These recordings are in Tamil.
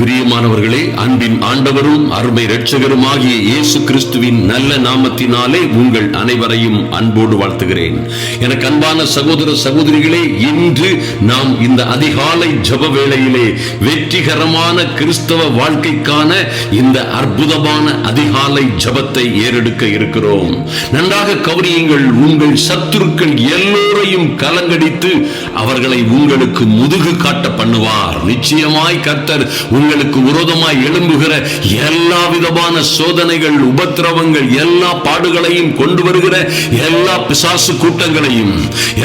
பிரியமானவர்களே அன்பின் ஆண்டவரும் அருமை இரட்சகருமாகிய இயேசு கிறிஸ்துவின் நல்ல நாமத்தினாலே உங்கள் அனைவரையும் அன்போடு வாழ்த்துகிறேன். எனக்கு அன்பான சகோதர சகோதரிகளே இன்று நாம் இந்த அதிகாலை ஜப வேளையிலே வெற்றிகரமான கிறிஸ்தவ வாழ்க்கைக்கான இந்த அற்புதமான அதிகாலை ஜபத்தை ஏறெடுக்க இருக்கிறோம். நன்றாக கவனியுங்கள் உங்கள் சத்துருக்கள் எல்லோரையும் கலங்கடித்து அவர்களை உங்களுக்கு முதுகு காட்ட பண்ணுவார். நிச்சயமாய் கர்த்தர் உங்கள் உங்களுக்கு விரோதமாய் எழும்புகிற எல்லா விதமான சோதனைகள் உபத்திரவங்கள் எல்லா பாடுகளையும் கொண்டு வருகிற எல்லா பிசாசு கூட்டங்களையும்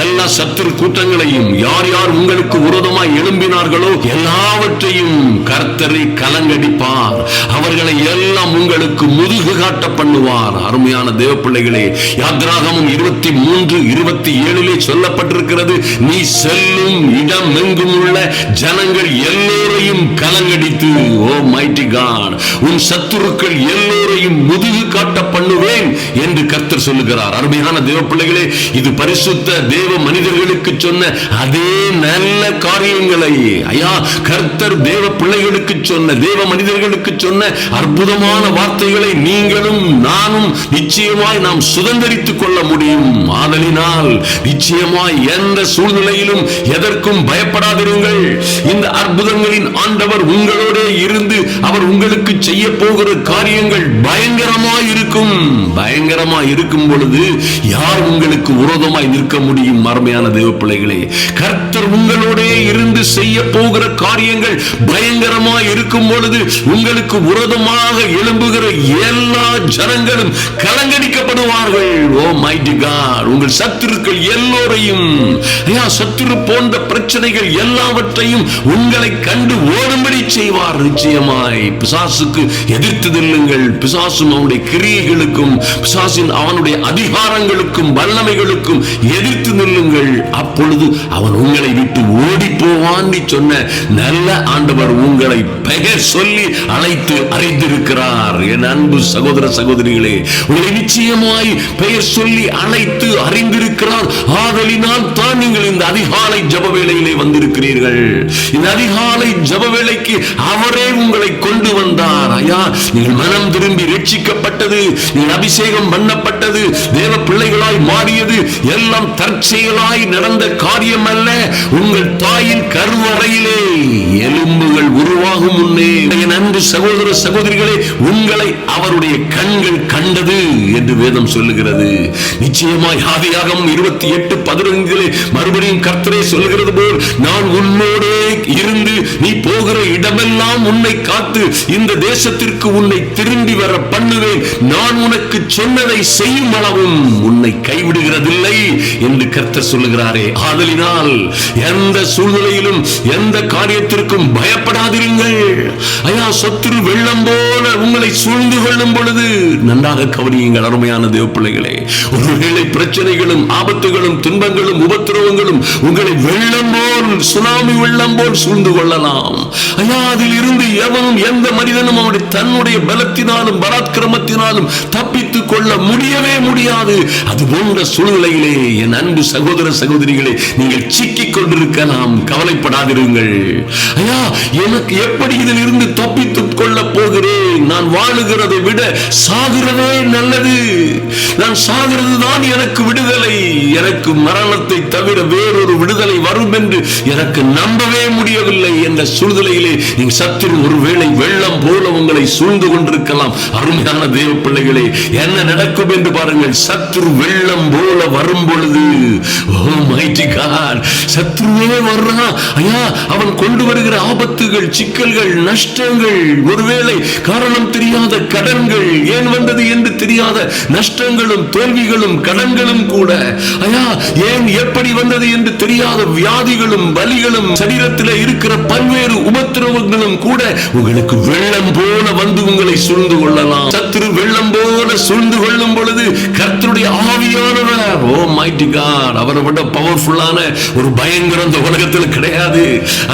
எல்லா சத்துரு கூட்டங்களையும் யார் யார் உங்களுக்கு விரோதமாய் எழும்பினார்களோ எல்லாவற்றையும் கர்த்தரை கலங்கடிப்பார். அவர்களை எல்லாம் உங்களுக்கு முதுகு காட்ட பண்ணுவார். அருமையான தேவ பிள்ளைகளே யாத்ராகமும் இருபத்தி மூன்று இருபத்தி ஏழிலே சொல்லப்பட்டிருக்கிறது நீ செல்லும் இடம் எங்கும் உள்ள ஜனங்கள் எல்லோரையும் கலங்கடி வைத்து ஓ மைட்டி காட் உன் சத்துருக்கள் எல்லோரையும் முதுகு காட்ட பண்ணுவேன் என்று கர்த்தர் சொல்லுகிறார். அருமையான தேவ பிள்ளைகளே இது பரிசுத்த தேவ மனிதர்களுக்கு சொன்ன அதே நல்ல காரியங்களை ஐயா கர்த்தர் தேவ பிள்ளைகளுக்கு சொன்ன தேவ மனிதர்களுக்கு சொன்ன அற்புதமான வார்த்தைகளை நீங்களும் நானும் நிச்சயமாய் நாம் சுதந்திரித்துக் கொள்ள முடியும். ஆதலினால் நிச்சயமாய் எந்த சூழ்நிலையிலும் எதற்கும் பயப்படாதிருங்கள். இந்த அற்புதங்களின் ஆண்டவர் உங்களும் உங்களோட இருந்து அவர் உங்களுக்கு செய்ய போகிற காரியங்கள் பயங்கரமா இருக்கும் பயங்கரமா இருக்கும் பொழுது யார் உங்களுக்கு விரோதமாய் நிற்க முடியும் மர்மையான தேவ பிள்ளைகளே கர்த்தர் உங்களோட இருந்து செய்ய போகிற காரியங்கள் பயங்கரமா இருக்கும் பொழுது உங்களுக்கு விரோதமாக எழும்புகிற எல்லா ஜனங்களும் கலங்கடிக்கப்படுவார்கள். ஓ மைட்டி காட் உங்கள் சத்துருக்கள் எல்லோரையும் ஐயா சத்துரு போன்ற பிரச்சனைகள் எல்லாவற்றையும் உங்களை கண்டு ஓடும்படி செய்வார். நிச்சயமாய் பிசாசுக்கு எதிர்த்து நில்லுங்கள். பிசாசும் அவனுடைய கிரியைகளுக்கும் பிசாசின் அவனுடைய அதிகாரங்களுக்கும் வல்லமைகளுக்கும் எதிர்த்து நில்லுங்கள். அப்பொழுது அவன் உங்களை விட்டு ஓடி போவான் சொன்ன நல்ல ஆண்டவர் உங்களை பெயர் சொல்லி அழைத்து அறிந்திருக்கிறார். என் அன்பு சகோதர சகோதரிகளே உங்களை நிச்சயமாய் பெயர் சொல்லி அழைத்து அறிந்திருக்கிறார். ஆதலினால் தான் நீங்கள் இந்த அதிகாலை ஜப வேளையிலே வந்திருக்கிறீர்கள். இந்த அதிகாலை ஜப வேளைக்கு அவரே உங்களை கொண்டு வந்தார். ஐயா நீங்கள் மனம் திரும்பி ரட்சிக்கப்பட்டது நீங்கள் அபிஷேகம் பண்ணப்பட்டது தேவ பிள்ளைகளாய் மாறியது எல்லாம் தற்செயலாய் நடந்த காரியம் அல்ல உங்கள் தாயின் கருவறையிலே எலும்புகள் உருவாகும் முன்னே. நன்றி சகோதர சகோதரிகளே உங்களை அவருடைய கண்கள் கண்டது என்று வேதம் சொல்லுகிறது. நிச்சயமாய் ஆதியாகம் இருபத்தி எட்டு பதினைந்திலே மறுபடியும் கர்த்தரே சொல்லுகிறது போல் நான் உன்னோடே இருந்து நீ போகிற இடமெல்லாம் உன்னை காத்து இந்த தேசத்திற்கு உன்னை திரும்பி வர பண்ணுவேன். நான் உனக்கு சொன்னதை செய்யும் அளவும் உன்னை கைவிடுகிறதில்லை என்று கர்த்தர் சொல்லுகிறாரே. ஆதலினால் எந்த சூழ்நிலையிலும் எந்த காரியத்திற்கும் பயப்படாதிருங்கள். ஐயா சொத்துரு வெள்ளம் போல உங்களை சூழ்ந்து கொள்ளும் பொழுது நன்றாக கவனியுங்கள் அருமையான தேவ பிள்ளைகளே ஒருவேளை பிரச்சனைகளும் ஆபத்துகளும் துன்பங்களும் உபத்திரவங்களும் உங்களை வெள்ளம் போல் சுனாமி வெள்ளம் போல் சூழ்ந்து கொள்ளலாம். ஐயா அதில் இருந்து எவனும் எந்த மனிதனும் அவனுடைய தன்னுடைய பலத்தினாலும் பராக்கிரமத்தினாலும் தப்பித்துக் கொள்ள முடியவே முடியாது. அது போன்ற சூழ்நிலையிலே என் அன்பு சகோதர சகோதரிகளே நீங்கள் சிக்கிக் கொண்டிருக்கலாம். கவலைப்படாதிருங்கள். ஐயா எனக்கு எப்படி இதில் இருந்து தப்பித்துக் கொள்ள போகிறேன்? நான் வாழுகிறதை விட சாகிறதே நல்லது. நான் சாகிறது தான் எனக்கு விடுதலை. எனக்கு மரணத்தை தவிர வேறொரு விடுதலை வரும் என்று எனக்கு நம்பவே முடியவில்லை என்ற சூழ்நிலையிலே நீங்கள் சத்துரு ஒருவேளை வெள்ளம் போல உங்களை சூழ்ந்து கொண்டிருக்கலாம். அருமையான தேவ பிள்ளைகளே என்ன நடக்கும் என்று பாருங்கள். சத்துரு வெள்ளம் போல வரும் பொழுது ஓ மைட்டி காட் சத்ருவே வர்றான் ஐயா அவன் கொண்டு வருகிற ஆபத்துகள் சிக்கல்கள் நஷ்டங்கள் ஒருவேளை காரணம் தெரியாத கடன்கள் ஏன் வந்தது என்று தெரியாத நஷ்டங்களும் தோல்விகளும் கடன்களும் கூட. ஐயா ஏன் எப்படி வந்தது என்று தெரியாத வியாதிகளும் வலிகளும் சரீரத்தில் இருக்கிற பல்வேறு உபத்திரவங்களும் கூட உங்களுக்கு வெள்ளம் போல வந்து உங்களை சூழ்ந்து கொள்ளலாம். சத்துரு வெள்ளம் போல சூழ்ந்து கொள்ளும் பொழுது கர்த்தருடைய ஆவியானவர் ஓ மைட்டி காட் அவரை விட பவர்ஃபுல்லான ஒரு பயங்கரம் இந்த உலகத்தில் கிடையாது.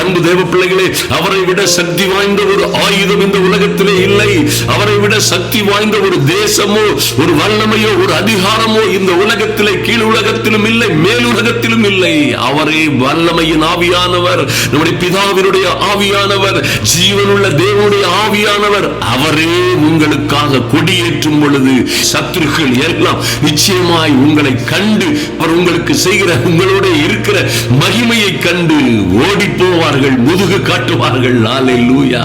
அன்பு தேவ பிள்ளைகளே அவரை விட சக்தி வாய்ந்த ஒரு ஆயுதம் இந்த உலகத்திலே இல்லை. அவரை விட சக்தி வாய்ந்த ஒரு தேசமோ ஒரு வல்லமையோ ஒரு அதிகாரமோ இந்த உலகத்திலே கீழ் உலகத்திலும் இல்லை மேல் உலகத்திலும் இல்லை. அவரே வல்லமையின் ஆவியானவர் நம்முடைய பிதாவினுடைய ஆவியானவர் ஜீவனுள்ள தேவனுடைய ஆவியானவர் அவரே உங்களுக்காக கொடியேற்றும் பொழுது சத்துருக்கள் எல்லாம் நிச்சயமாய் உங்களை கண்டு அவர் உங்களுக்கு செய்கிற உங்களோட இருக்கிற மகிமையை கண்டு ஓடி போவார்கள் முதுகு காட்டுவார்கள். நாளை லூயா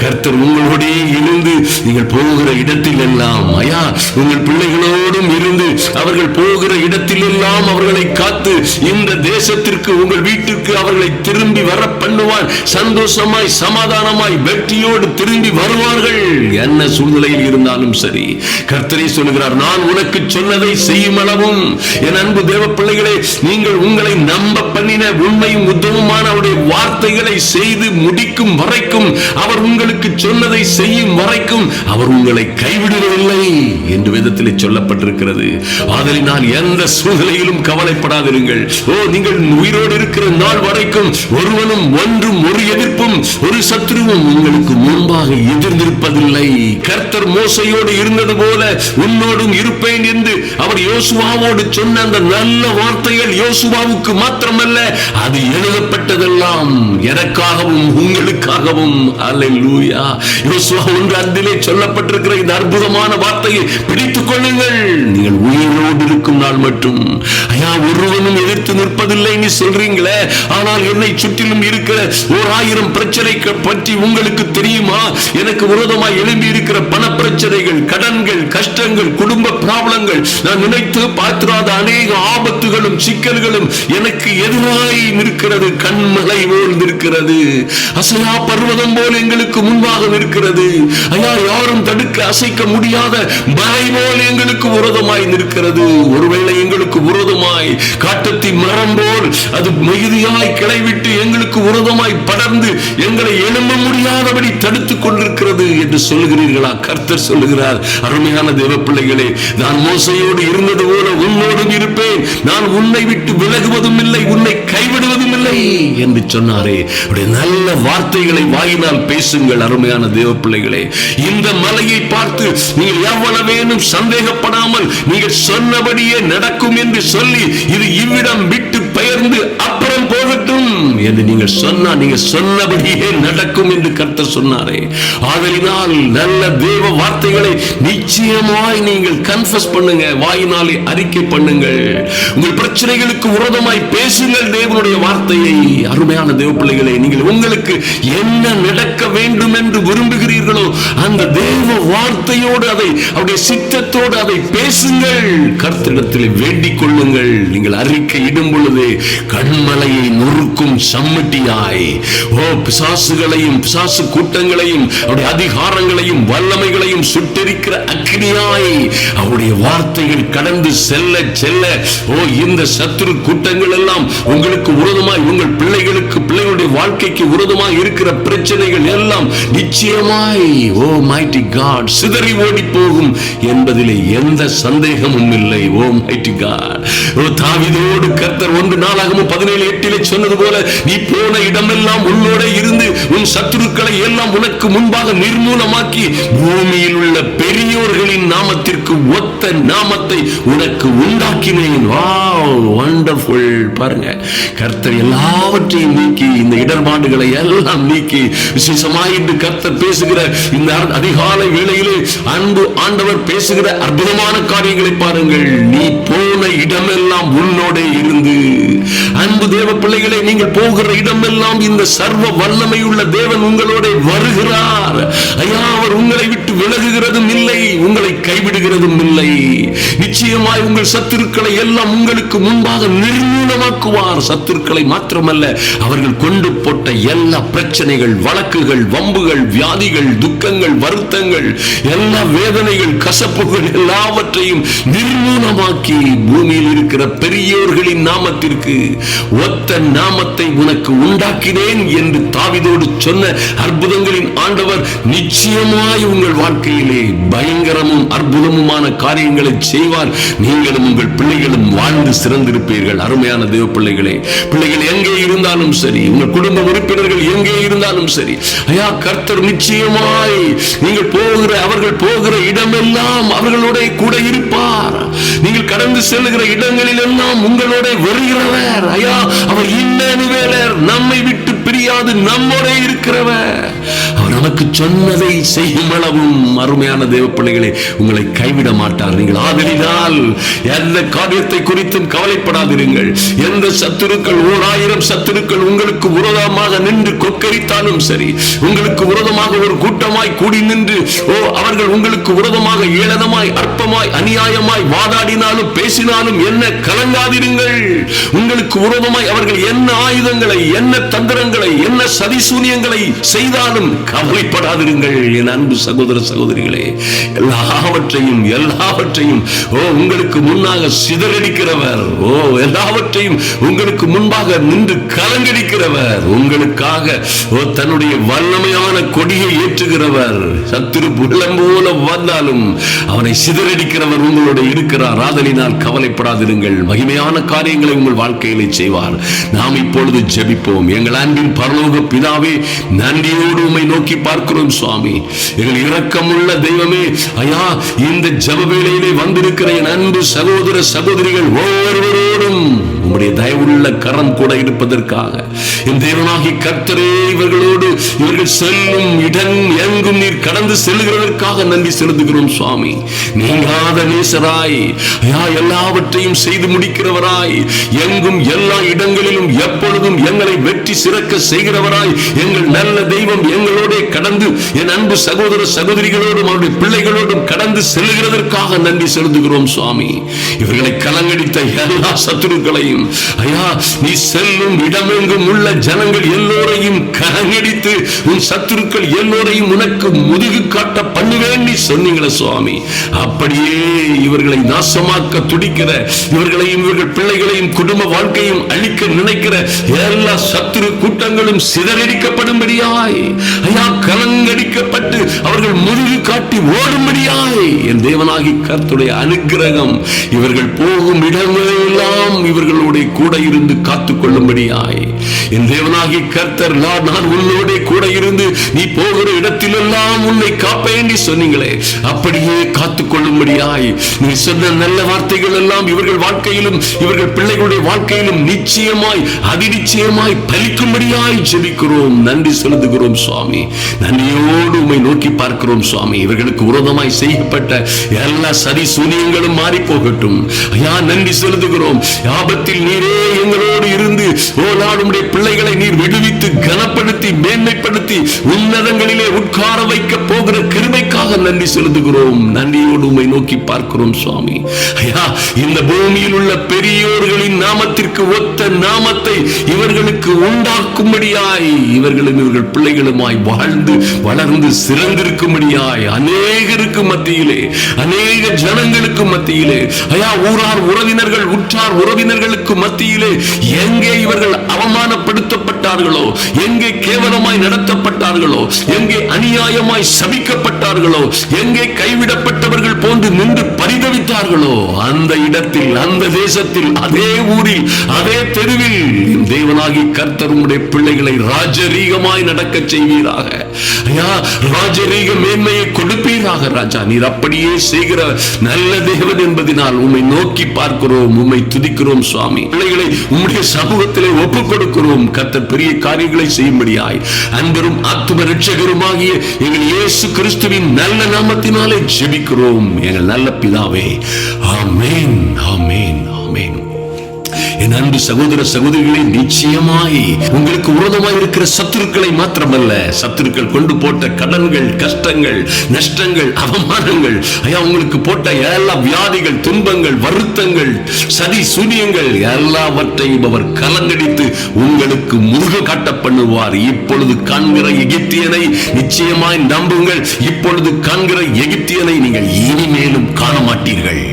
கர்த்தர் உங்களோடே இருந்து நீங்கள் போகிற இடத்தில் எல்லாம் ஐயா உங்கள் பிள்ளைகளோடும் இருந்து அவர்கள் போகிற இடத்தில் எல்லாம் அவர்களை காத்து இந்த தேசத்திற்கு உங்கள் வீட்டிற்கு அவர்களை திரும்பி வர பண்ணுவார். சந்தோஷமாய் சமாதானமாய் வெற்றியோடு திரும்பி வருவார்கள். என்ன சூழ்நிலையில் இருந்தாலும் சரி கர்த்தரை சொல்லுகிறார் நான் உனக்கு சொன்னதை செய்யும் அளவும். என் அன்பு தேவ பிள்ளைகளே நீங்கள் உங்களை நம்ப பண்ணின உண்மையும் உத்தமமான அவருடைய வார்த்தைகளை செய்து முடிக்கும் வரைக்கும் அவர் உங்களுக்கு சொன்னதை செய்யும் வரைக்கும் அவர் உங்களை கைவிடுவதில்லை என்று விதத்தில் சொல்லப்பட்டிருக்கிறது. ஆதலினால் எந்த சூழ்நிலையிலும் கவலைப்படாதிருங்கள். ஓ நீங்கள் உயிரோடு இருக்கிற நாள் வரைக்கும் ஒருவனும் ஒன்றும் ஒரு எதிர்ப்பும் ஒரு சத்ருவும் உங்களுக்கு முன்பாக எதிர்ந்திருப்பதில்லை. கர்த்தர் மோசையோடு இருந்தது போல உன்னோடும் இருப்பேன் என்று அவர் யோசுவாவோடு சொன்ன அந்த நல்ல வார்த்தைகள் யோசுவாவுக்கு மாத்திரமல்ல அது எழுதப்பட்டதெல்லாம் எனக்காகவும் உங்களுக்காகவும். அல்லேலூயா. யோசுவா ஒன்று அந்திலே சொல்லப்பட்டிருக்கிற இந்த அற்புதமான வார்த்தையை பிடித்துக் கொள்ளுங்கள். நீங்கள் உயிரோடு இருக்கும் நாள் மட்டும். ஐயா ஒருவனும் எதிர்த்து நிற்பதில்லை நீ சொல்றீங்களே. ஆனால் என்னை சுற்றிலும் இருக்கிற ஓர் ஆயிரம் பிரச்சனைகள் பற்றி உங்களுக்கு தெரியுமா? எனக்கு விரோதமாக எழும்பி இருக்கிற பண பிரச்சனைகள் கடன்கள் கஷ்டங்கள் குடும்ப ப்ராப்ளங்கள் நான் நினைத்து பார்த்திராத அநேக ஆபத்துகளும் சிக்கல்களும் எனக்கு எதிராய் நிற்கிறது கண்மலை போல் நிற்கிறது. அசையா பர்வதம் போல் எங்களுக்கு முன்பாக நிற்கிறது. ஐயா யாரும் தடுக்க அசைக்க முடியாத மலை போல் எங்களுக்கு விரோதமாய் நிற்கிறது. ஒருவேளை எங்களுக்கு விரோதமாய் காட்டத்தின் மரம் போல் அது மிகுதியாய் கிளைவிட்டு எங்களுக்கு விரோதமாய் படர்ந்து எங்களை எழும்ப முடியாதபடி தடுத்துக் கொண்டிருக்கிறது என்று சொல்லுகிறீர்களா? கர்த்தர் சொல்லுகிறார் அருமையான தேவ பிள்ளைகளே நான் மோசையோடு இருந்தது போல உன்னோடும் இருப்பேன். நான் உன்னை விட்டு விலகுவதும் இல்லை உன்னை கைவிடுவதும் என்று சொன்னாரே. நல்ல வார்த்தைகளை வாயினால் பேசுங்கள் அருமையான தேவ பிள்ளைகளே இந்த மலையை பார்த்து நீங்கள் எவ்வளவேனும் சந்தேகப்படாமல் நீங்கள் சொன்னபடியே நடக்கும் என்று சொல்லி இது இவ்விடம் விட்டு பெயர்ந்து அப்புறம் போகட்டும் என்று நீங்கள் சொன்னா நீங்க சொன்னபடியே நடக்கும் என்று கர்த்தர் சொன்னாரே. ஆதலினால் நல்ல தேவ வார்த்தைகளை நிச்சயமாய் நீங்கள் கன்ஃபஸ் பண்ணுங்க வாயினாலே அறிக்கை பண்ணுங்கள். பிரச்சனைகளுக்கு உரதமாய் பேசுங்கள் தேவனுடைய வார்த்தையை. அருமையான தேவ பிள்ளைகளை நீங்கள் உங்களுக்கு என்ன நடக்க வேண்டும் என்று விரும்புகிறீர்களோ அந்த தேவ வார்த்தையோடு அதை அவருடைய சித்தத்தோடு அதை பேசுங்கள். கர்த்தரிடத்தில் வேண்டிக் கொள்ளுங்கள். நீங்கள் அறிக்கை இடும் பொழுது கண்மலையை நொறுக்கும் சம்மட்டியாய். ஓ பிசாசுகளையும் பிசாசு கூட்டங்களையும் அவருடைய அதிகாரங்களையும் வல்லமைகளையும் சுட்டெரிக்கிற அக்னியாய் அவருடைய வார்த்தைகள் கடந்து செல்ல செல்ல ஓ இந்த சத்துரு கூட்டங்கள் எல்லாம் உங்களுக்கு உரதமாய் உங்கள் பிள்ளைகளுக்கு பிள்ளைகளுடைய வாழ்க்கைக்கு உரதமாய் இருக்கிற பிரச்சனைகள் எல்லாம் நிச்சயமாய் ஓ மைட்டி காட் சிதறி ஓடி போகும் என்பதிலே எந்த சந்தேகமும் இல்லை ஓ மைட்டி காட் ஓ தாவிதோடு கர்த்தர் ஒன்று நாளாகவும் பதினேழு எட்டிலே சொன்னது போல நீ போன இடமெல்லாம் உன்னோட இருந்து உன் சத்துருக்களை எல்லாம் உனக்கு முன்பாக நிர்மூலமாக்கி பூமியில் உள்ள பெரியோர்களின் நாமத்திற்கு ஒத்த நாமத்தை உனக்கு உண்டாக்கினேன். வாவ் வண்டர்ஃபுல் பாருங்க கர்த்தர் எல்லாவற்றையும் நீக்கி இந்த இடர்பாடுகளை எல்லாம் நீக்கி விசேஷமாய் இன்று கர்த்தர் பேசுகிற இந்த அதிகாலை வேளையிலே அன்பு ஆண்டவர் பேசுகிற அற்புதமான காரியங்களை பாருங்கள். நீ போன இடமெல்லாம் உன்னோட இருந்து. அன்பு தேவ பிள்ளைகளை நீங்கள் போகிற இடமெல்லாம் இந்த சர்வ வல்லமையுள்ள தேவன் உங்களோட வருகிறார். ஐயா அவர் உங்களை விட்டு விலகுகிறதும் இல்லை உங்களை கைவிடுகிறதும் இல்லை. நிச்சயமாய் உங்கள் சத்துருக்களை எல்லாம் உங்களுக்கு முன்பாக நிர்மூலமாக்குவார். சத்துருக்களை மாத்திரமல்ல அவர்கள் கொண்டு போட்ட எல்லா பிரச்சனைகள் வழக்குகள் வம்புகள் வியாதிகள் துக்கங்கள் வருத்தங்கள் எல்லா வேதனைகள் கசப்புகள் எல்லாவற்றையும் நிர்மூலமாக்கி பூமியில் இருக்கிற பெரியோர்களின் நாமத்திற்கு ஒத்த நாமத்தை உனக்கு உண்டாக்கினேன் என்று தாவிதோடு சொன்ன அற்புதங்களின் ஆண்டவர் நிச்சயமாய் உங்கள் வாழ்க்கையிலே பயங்கரமும் அற்புதமுமான காரியங்களை செய்வார். நீங்களும் உங்கள் பிள்ளைகளும் வாழ்ந்து திறந்திருப்பீர்கள் அருமையான தேவ பிள்ளைகளே பிள்ளைகள் எங்கே இருந்தாலும் சரி உங்கள் குடும்ப உறுப்பினர்கள் எங்கே இருந்தாலும் சரி ஐயா கர்த்தர் நிச்சயமாய் நீங்கள் போகிற அவர்கள் போகிற இடமெல்லாம் அவர்களோட கூட இருப்பார். நீங்கள் கடந்து செல்லுகிற இடங்களில் எல்லாம் உங்களோட வருகிறவர். ஐயா அவர் இன்னுவேலர் நம்மை விட்டு பிரியாது நம்மோட இருக்கிறவர் அவர் நமக்கு சொன்னதை செய்யும் அளவும் அருமையான தேவ பிள்ளைகளை உங்களை கைவிட மாட்டார். நீங்கள் ஆதலினால் எந்த காரியத்தை குறித்தும் கவலைப்படாதிருங்கள். எந்த சத்துருக்கள் ஓர் ஆயிரம் சத்துருக்கள் உங்களுக்கு விரோதமாக நின்று கொக்கரித்தாலும் சரி உங்களுக்கு விரோதமாக ஒரு கூட்டமாய் கூடி நின்று ஓ அவர்கள் உங்களுக்கு விரோதமாக ஏளனமாய் அற்பமாய் அநியாயமாய் வாதாடினாலும் பேசினாலும் என்ன கலங்காதிருங்கள். உங்களுக்கு விரோதமாய் அவர்கள் என்ன ஆயுதங்களை என்ன தந்திரங்களை என்ன சதிசூனியங்களை செய்தாலும் கவலைப்படாதிருங்கள் என் அன்பு சகோதர சகோதரிகளே. எல்லாவற்றையும் எல்லாவற்றையும் ஓ உங்களுக்கு முன்னாக சிதறடிக்கிறவர். ஓ எல்லாவற்றையும் உங்களுக்கு முன்பாக நின்று கலங்கடிக்கிறவர். உங்களுக்காக ஓ தன்னுடைய வல்லமையான கொடியை ஏற்றுகிறவர். சத்துரு புலம் போல வந்தாலும் அவனை சிதறடிக்கிறவர் உங்களோட இருக்கிறார். ஆதலினால் கவலைப்படாதிருங்கள். மகிமையான காரியங்களை உங்கள் வாழ்க்கையிலே செய்வார். நாம் இப்பொழுது ஜெபிப்போம். எங்கள் அன்பின் பரலோக பிதாவே நன்றியோடு உண்மை நோக்கி பார்க்கிறோம் சுவாமி. எங்கள் இரக்கமுள்ள தெய்வமே ஐயா இந்த ஜெப வேளையிலே வந்திருக்கிற என் அன்பு சகோதர சகோதரிகள் ஒவ்வொருவரோடும் உம்முடைய தயவுள்ள கரம் கூட இருப்பதற்காக என் தேவனாகி கர்த்தரே இவர்களோடு இவர்கள் செல்லும் இடம் எங்கும் நீர் கடந்து செல்கிறதற்காக நன்றி செலுத்துகிறோம் சுவாமி. நீங்காத நேசராய் ஐயா எல்லாவற்றையும் செய்து முடிக்கிறவராய் எங்கும் எல்லா இடங்களிலும் எப்பொழுதும் எங்களை வெற்றி சிறக்க செய்கிறவராய் எங்கள் நல்ல தெய்வம் எங்களோட கடந்து என் அன்பு சகோதர சகோதரிகளோடும் அவருடைய பிள்ளைகளோடும் கடந்து செல்லுகிறதற்காக நன்றி செலுத்துகிறோம் சுவாமி. இவர்களை கலங்கடித்த எல்லா சத்துருக்களையும் ஐயா நீ செல்லும் இடமெங்கும் உள்ள ஜனங்கள் எல்லோரையும் கலங்கடித்து உன் சத்துருக்கள் எல்லோரையும் உனக்கு முதுகு காட்ட பண்ணுவேன் நீ சொன்னீங்களே சுவாமி. அப்படியே இவர்களை நாசமாக்க துடிக்கிற இவர்களையும் இவர்கள் பிள்ளைகளையும் குடும்ப வாழ்க்கையும் அழிக்க நினைக்கிற எல்லா சத்துரு கூட்டங்களும் சிதறடிக்கப்படும்படியாய். ஐயா கலங்கடிக்கப்பட்டு அவர்கள் முதுகு காட்டி ஓடும்படியாய். என் தேவனாகி கர்த்துடைய அனுகிரகம் இவர்கள் போகும் இடங்களெல்லாம் இவர்களுடைய கூட இருந்து காத்து கொள்ளும்படியாய் என் தேவனாகி கர்த்தர் நான் உன்னோட கூட இருந்து நீ போகிற இடத்திலெல்லாம் உன்னை காப்பேன் சொன்னீங்களே. அப்படியே காத்து கொள்ளும்படியாய் நீ சொன்ன நல்ல வார்த்தைகள் எல்லாம் இவர்கள் வாழ்க்கையிலும் இவர்கள் பிள்ளைகளுடைய வாழ்க்கையிலும் நிச்சயமாய் அதிநிச்சயமாய் நன்றியாய் ஜெபிக்கிறோம் நன்றி செலுத்துகிறோம் சுவாமி. நன்றியோடு உண்மை நோக்கி பார்க்கிறோம் சுவாமி. இவர்களுக்கு விரோதமாய் செய்யப்பட்ட எல்லா சரி சூனியங்களும் மாறி போகட்டும் ஐயா நன்றி செலுத்துகிறோம். ஆபத்தில் நீரே எங்களோடு இருந்து ஓ நாடுடைய பிள்ளைகளை நீர் விடுவித்து கனப்படுத்தி மேன்மைப்படுத்தி உன்னதங்களிலே உட்கார வைக்க போகிற கிருமைக்காக நன்றி செலுத்துகிறோம். நன்றியோடு உண்மை நோக்கி பார்க்கிறோம் சுவாமி. ஐயா இந்த பூமியில் உள்ள பெரியோர்களின் நாமத்திற்கு ஒத்த நாமத்தை இவர்களுக்கு உண்டாக்கும் உண்டாக்கும்படியாய் இவர்களும் இவர்கள் பிள்ளைகளுமாய் வாழ்ந்து வளர்ந்து சிறந்திருக்கும்படியாய் அநேகருக்கு மத்தியிலே அநேக ஜனங்களுக்கு மத்தியிலே ஐயா ஊரார் உறவினர்கள் உற்றார் உறவினர்களுக்கு மத்தியிலே எங்கே இவர்கள் அவமானப்படுத்தப்பட்டார்களோ எங்கே கேவலமாய் நடத்தப்பட்டார்களோ எங்கே அநியாயமாய் சபிக்கப்பட்டார்களோ எங்கே கைவிடப்பட்டவர்கள் போன்று நின்று பரிதவித்தார்களோ அந்த இடத்தில் அந்த தேசத்தில் அதே ஊரில் அதே தெருவில் தேவனாகி கர்த்தர் பிள்ளைகளை ராஜரீகமாய் நடக்க செய்வீராக. ஐயா ராஜரீக மேன்மையை கொடுப்பீராக ராஜா. நீர் அப்படியே செய்கிற நல்ல தேவன் என்பதனால் உண்மை நோக்கி பார்க்கிறோம் உண்மை துதிக்கிறோம் சுவாமி. பிள்ளைகளை உம்முடைய சமூகத்திலே ஒப்பு கொடுக்கிறோம். கத்தர் பெரிய காரியங்களை செய்யும்படியாய். அன்பரும் ஆத்தும ரட்சகருமாகிய எங்கள் இயேசு கிறிஸ்துவின் நல்ல நாமத்தினாலே ஜெபிக்கிறோம். எங்கள் நல்ல பிதாவே. ஆமேன் ஆமேன். என் அன்பு சகோதர சகோதரிகளை நிச்சயமாய் உங்களுக்கு உரதமாய் இருக்கிற சத்துருக்களை மாத்திரமல்ல. சத்துருக்கள் கொண்டு போட்ட கடன்கள் கஷ்டங்கள் நஷ்டங்கள் அவமானங்கள். ஐயா உங்களுக்கு போட்ட எல்லா வியாதிகள் துன்பங்கள் வருத்தங்கள் சதி சூனியங்கள் எல்லாவற்றையும் அவர் கலங்கடித்து உங்களுக்கு முருக காட்ட பண்ணுவார் இப்பொழுது காண்கிற எகிப்தியனை நிச்சயமாய் நம்புங்கள். இப்பொழுது காண்கிற எகிப்தியனை நீங்கள் இனிமேலும் காண மாட்டீர்கள்